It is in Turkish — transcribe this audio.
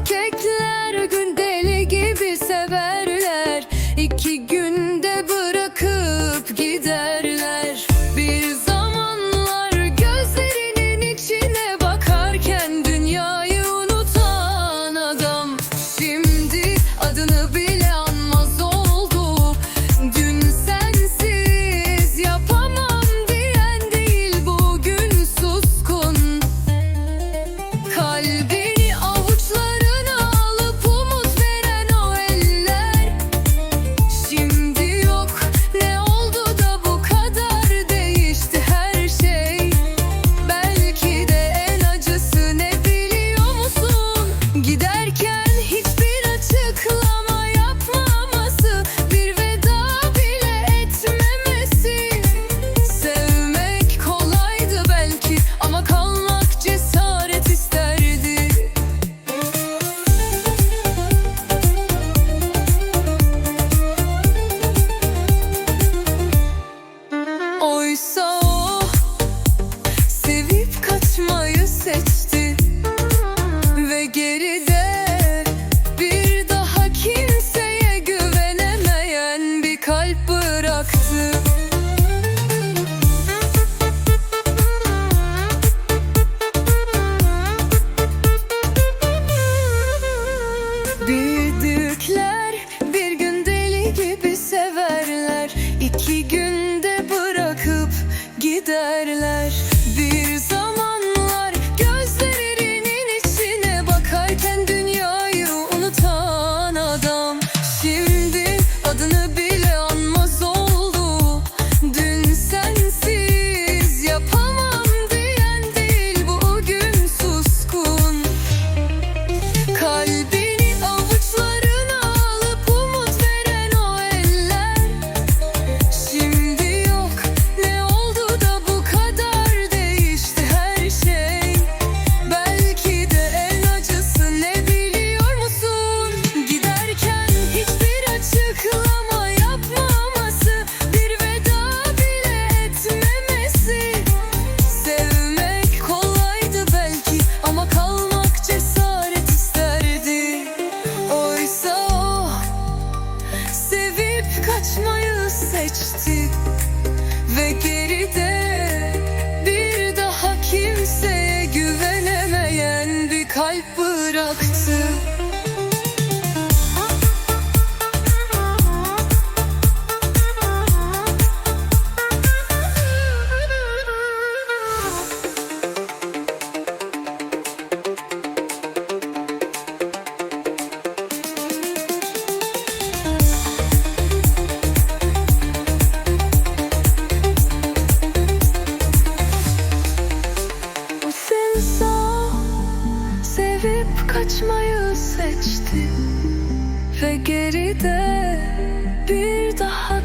Erkekler gün deli gibi severler. İki günde baktım seçti ve geride bir daha kimseye güvenemeyen bir kalp bıraktı. kaçmayı seçtim ve geride bir daha